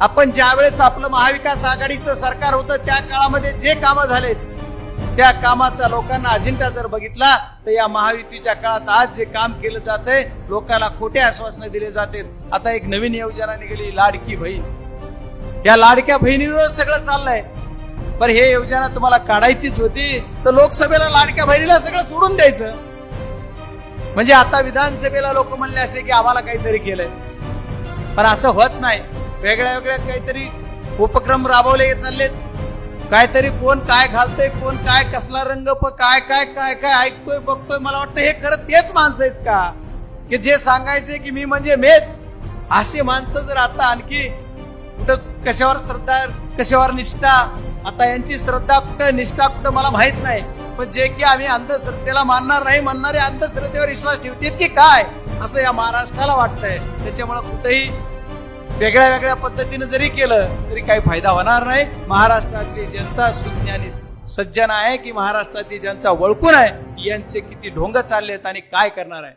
आपण ज्या वेळेस आपलं महाविकास आघाडीचं सरकार होतं त्या काळामध्ये जे कामं झालेत त्या कामाचा लोकांना अजिंठा जर बघितला तर या महायुतीच्या काळात आज जे काम केलं जातंय लोकांना खोटे आश्वासनं दिले जाते आता एक नवीन योजना निघाली लाडकी बहीण. या लाडक्या बहिणीवर सगळं चाललंय. पण हे योजना तुम्हाला काढायचीच होती तर लोकसभेला लाडक्या बहिणीला सगळं सोडून द्यायचं. म्हणजे आता विधानसभेला लोक म्हणले असते की आम्हाला काहीतरी केलंय. पण असं होत नाही. वेगळ्या वेगळ्या काहीतरी उपक्रम राबवले चाललेत. काहीतरी कोण काय घालतंय कोण काय कसला रंग प काय काय काय काय ऐकतोय बघतोय मला वाटतं हे खरं तेच माणसं आहेत का? की जे सांगायचे की मी म्हणजे मेच. अशी माणसं जर आता आणखी कुठं कशावर श्रद्धा कशावर निष्ठा आता यांची श्रद्धा कुठं निष्ठा कुठं मला माहीत नाही. पण जे की आम्ही अंधश्रद्धेला मानणार नाही म्हणणारे अंधश्रद्धेवर विश्वास ठेवते की काय? असं या महाराष्ट्राला वाटतंय. त्याच्यामुळे कुठेही वेगळ्या वेगळ्या पद्धतीने जरी केलं तरी काही फायदा होणार नाही. महाराष्ट्रातली जनता सुज्ञानी सज्जन आहे की महाराष्ट्रातली जनता वळकून आहे यांचे किती ढोंग चाललेत आणि काय करणार आहे?